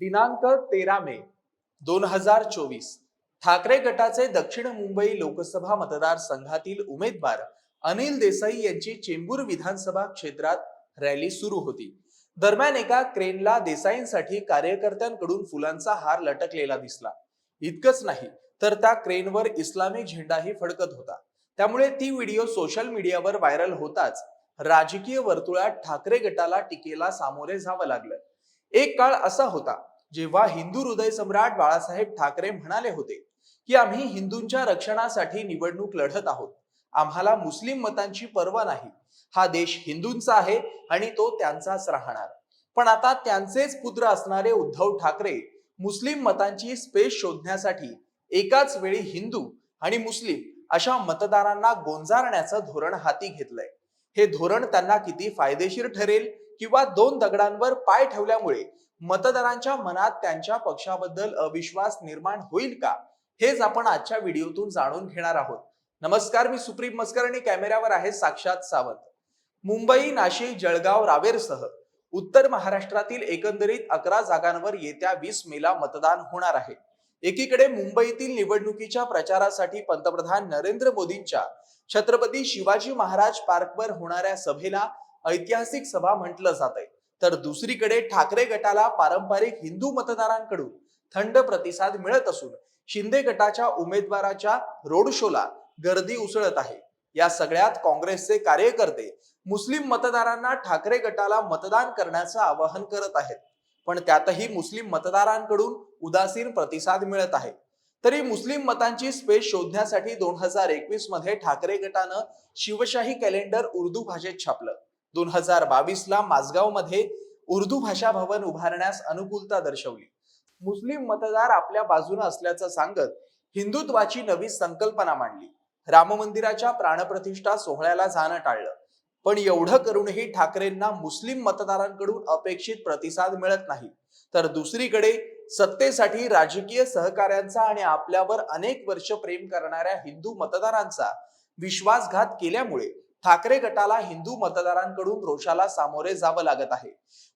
दिनांक तेरा मे दोन हजार चोवीस ठाकरे गटाचे दक्षिण मुंबई लोकसभा मतदारसंघातील उमेदवार अनिल देसाई यांची चेंबूर विधानसभा क्षेत्रात रॅली सुरू होती. दरम्यान एका क्रेनला देसाईंसाठी कार्यकर्त्यांकडून फुलांचा हार लटकलेला दिसला. इतकंच नाही तर त्या क्रेनवर इस्लामी झेंडाही फडकत होता. त्यामुळे ती व्हिडिओ सोशल मीडियावर व्हायरल होताच राजकीय वर्तुळात ठाकरे गटाला टीकेला सामोरे जावं लागलं. एक काळ असा होता जेव्हा हिंदू हृदय सम्राट बाळासाहेब ठाकरे म्हणाले होते की आम्ही हिंदूंच्या रक्षणासाठी निवडणूक लढत आहोत. आम्हाला मुस्लिम मतांची पर्वा नाही. हा देश हिंदूंचा आहे आणि तो त्यांचाच राहणार. पण आता त्यांचेच पुत्र असणारे उद्धव ठाकरे मुस्लिम मतांची स्पेस शोधण्यासाठी एकाच वेळी हिंदू आणि मुस्लिम अशा मतदारांना गोंजारण्याचं धोरण हाती घेतलंय. हे धोरण त्यांना किती फायदेशीर ठरेल? किंवा दोन दगडांवर पाय ठेवल्यामुळे मतदारांच्या मनात त्यांच्या पक्षाबद्दल अविश्वास निर्माण होईल का? हेच आपण आजच्या व्हिडिओतून जाणून घेणार आहोत. नमस्कार मी सुप्रीम मस्करणी कॅमेऱ्यावर आहे साक्षात सावंत. मुंबई नाशिक जळगाव रावेरसह उत्तर महाराष्ट्रातील एकंदरीत अकरा जागांवर येत्या वीस मेला मतदान होणार आहे. एकीकडे मुंबईतील निवडणुकीच्या प्रचारासाठी पंतप्रधान नरेंद्र मोदींच्या छत्रपती शिवाजी महाराज पार्कवर होणाऱ्या सभेला ऐतिहासिक सभा म्हटलं जात आहे तर दुसरीकडे ठाकरे गटाला पारंपरिक हिंदू मतदारांकडून थंड प्रतिसाद मिळत असून शिंदे गटाच्या उमेदवाराच्या रोड शोला गर्दी उसळत आहे. या सगळ्यात काँग्रेसचे कार्यकर्ते मुस्लिम मतदारांना ठाकरे गटाला मतदान करण्याचं आवाहन करत आहेत. पण त्यातही मुस्लिम मतदारांकडून उदासीन प्रतिसाद मिळत आहे. तरी मुस्लिम मतांची स्पेस शोधण्यासाठी दोन हजार एकवीसमध्ये ठाकरे गटानं शिवशाही कॅलेंडर उर्दू भाषेत छापलं. दोन हजार बावीस ला मध्ये उर्दू भाषा भवन उभारण्यास अनुकूलता दर्शवली. मुस्लिम मतदार आपल्या बाजूने असल्याचं सांगत हिंदुत्वाची नवी संकल्पना मांडली. राम मंदिराच्या प्राणप्रतिष्ठा सोहळ्याला जाणं टाळलं. पण एवढं करूनही ठाकरेंना मुस्लिम मतदारांकडून अपेक्षित प्रतिसाद मिळत नाही. तर दुसरीकडे सत्तेसाठी राजकीय सहकार्यांचा आणि आपल्यावर अनेक वर्ष प्रेम करणाऱ्या हिंदू मतदारांचा विश्वासघात केल्यामुळे ठाकरे गटाला हिंदू मतदारांकडून रोषाला सामोरे जावं लागत आहे.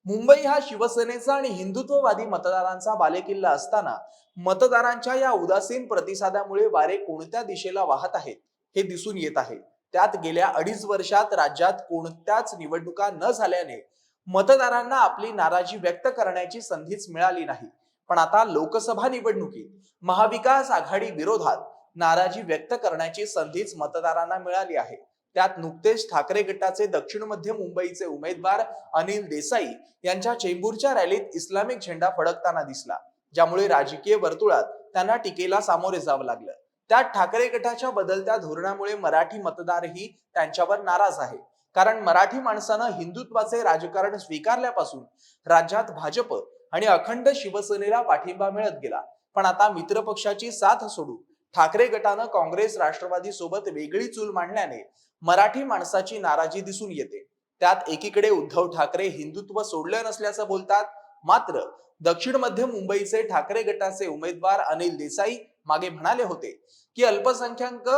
मुंबई हा शिवसेनेचा आणि हिंदुत्ववादी मतदारांचा बालेकिल्ला असताना मतदारांच्या या उदासीन प्रतिसादामुळे वारे कोणत्या दिशेला वाहत आहेत हे दिसून येत आहे. त्यात गेल्या अडीच वर्षात राज्यात कोणत्याच निवडणुका न झाल्याने मतदारांना आपली नाराजी व्यक्त करण्याची संधीच मिळाली नाही. पण आता लोकसभा निवडणुकीत महाविकास आघाडी विरोधात नाराजी व्यक्त करण्याची संधीच मतदारांना मिळाली आहे. त्यात नुकतेच ठाकरे गटाचे दक्षिण मध्य मुंबईचे उमेदवार अनिल देसाई यांच्या चेंबूरच्या रॅलीत इस्लामिक झेंडा फडकताना दिसला ज्यामुळे राजकीय वर्तुळात त्यांना टीकेला सामोरे जावं लागलं. त्यात ठाकरे गटाच्या बदलत्या धोरणामुळे मराठी मतदारही त्यांच्यावर नाराज आहे. कारण मराठी माणसानं हिंदुत्वाचे राजकारण स्वीकारल्यापासून राज्यात भाजप आणि अखंड शिवसेनेला पाठिंबा मिळत गेला. पण आता मित्र पक्षाची साथ सोडून ठाकरे गटानं काँग्रेस राष्ट्रवादी सोबत वेगळी चूल मांडल्याने मराठी माणसाची नाराजी दिसून येते. त्यात एकीकडे उद्धव ठाकरे हिंदुत्व सोडलं नसल्याचं बोलतात मात्र दक्षिण मध्य मुंबईचे ठाकरे गटाचे उमेदवार अनिल देसाई मागे म्हणाले होते की अल्पसंख्याक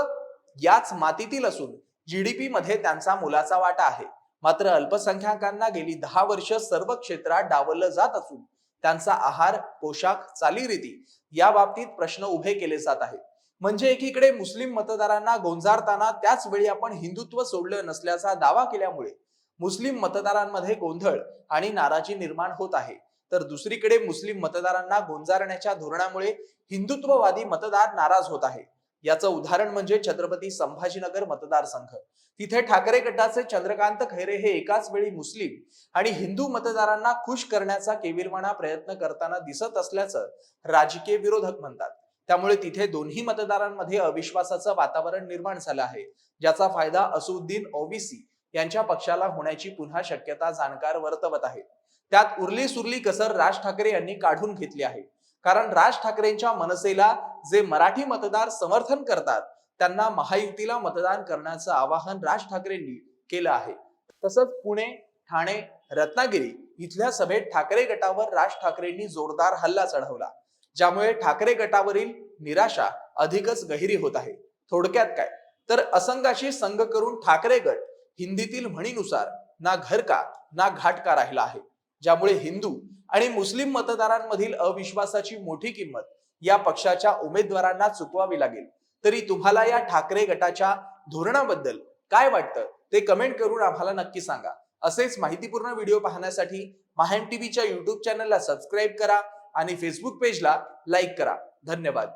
याच मातीतील असून जीडीपी मध्ये त्यांचा मोलाचा वाटा आहे. मात्र अल्पसंख्याकांना गेली दहा वर्ष सर्व क्षेत्रात डावललं जात असून त्यांचा आहार पोशाख चालीरीती या बाबतीत प्रश्न उभे केले जात आहेत. म्हणजे एकीकडे मुस्लिम मतदारांना गोंजारताना त्याच वेळी आपण हिंदुत्व सोडलं नसल्याचा दावा केल्यामुळे मुस्लिम मतदारांमध्ये गोंधळ आणि नाराजी निर्माण होत आहे. तर दुसरीकडे मुस्लिम मतदारांना गोंजारण्याच्या धोरणामुळे हिंदुत्ववादी मतदार नाराज होत आहे. याचं उदाहरण म्हणजे छत्रपती संभाजीनगर मतदारसंघ तिथे ठाकरे गटाचे चंद्रकांत खैरे हे एकाच वेळी मुस्लिम आणि हिंदू मतदारांना खुश करण्याचा केविलवाणा प्रयत्न करताना दिसत असल्याचं राजकीय विरोधक म्हणतात. त्यामुळे तिथे दोन्ही मतदारांमध्ये अविश्वासाचं वातावरण निर्माण झालं आहे. ज्याचा फायदा असुद्दीन ओबीसी यांच्या पक्षाला होण्याची पुन्हा शक्यता जाणकार वर्तवत आहेत. त्यात उरली सुरली कसर राज ठाकरे यांनी काढून घेतली आहे. कारण राज ठाकरेंच्या मनसेला जे मराठी मतदार समर्थन करतात त्यांना महायुतीला मतदान करण्याचं आवाहन राज ठाकरेंनी केलं आहे. तसंच पुणे ठाणे रत्नागिरी इथल्या सभेत ठाकरे गटावर राज ठाकरेंनी जोरदार हल्ला चढवला. ज्यामुळे ठाकरे गटावरील निराशा अधिकच गहिरी होत आहे. थोडक्यात काय? तर असंघाशी संघ करून ठाकरे गट हिंदीतील म्हणीनुसार ना घर का ना घाट का राहिला आहे. ज्यामुळे हिंदू आणि मुस्लिम मतदारांमधील अविश्वासाची मोठी किंमत या पक्षाच्या उमेदवारांना चुकवावी लागेल. तरी तुम्हाला या ठाकरे गटाच्या धोरणाबद्दल काय वाटतं? ते कमेंट करून आम्हाला नक्की सांगा. असेच माहितीपूर्ण व्हिडिओ पाहण्यासाठी माहेम टीव्हीच्या युट्यूब चॅनलला सबस्क्राईब करा. आणि फेसबुक पेजला लाईक करा. धन्यवाद.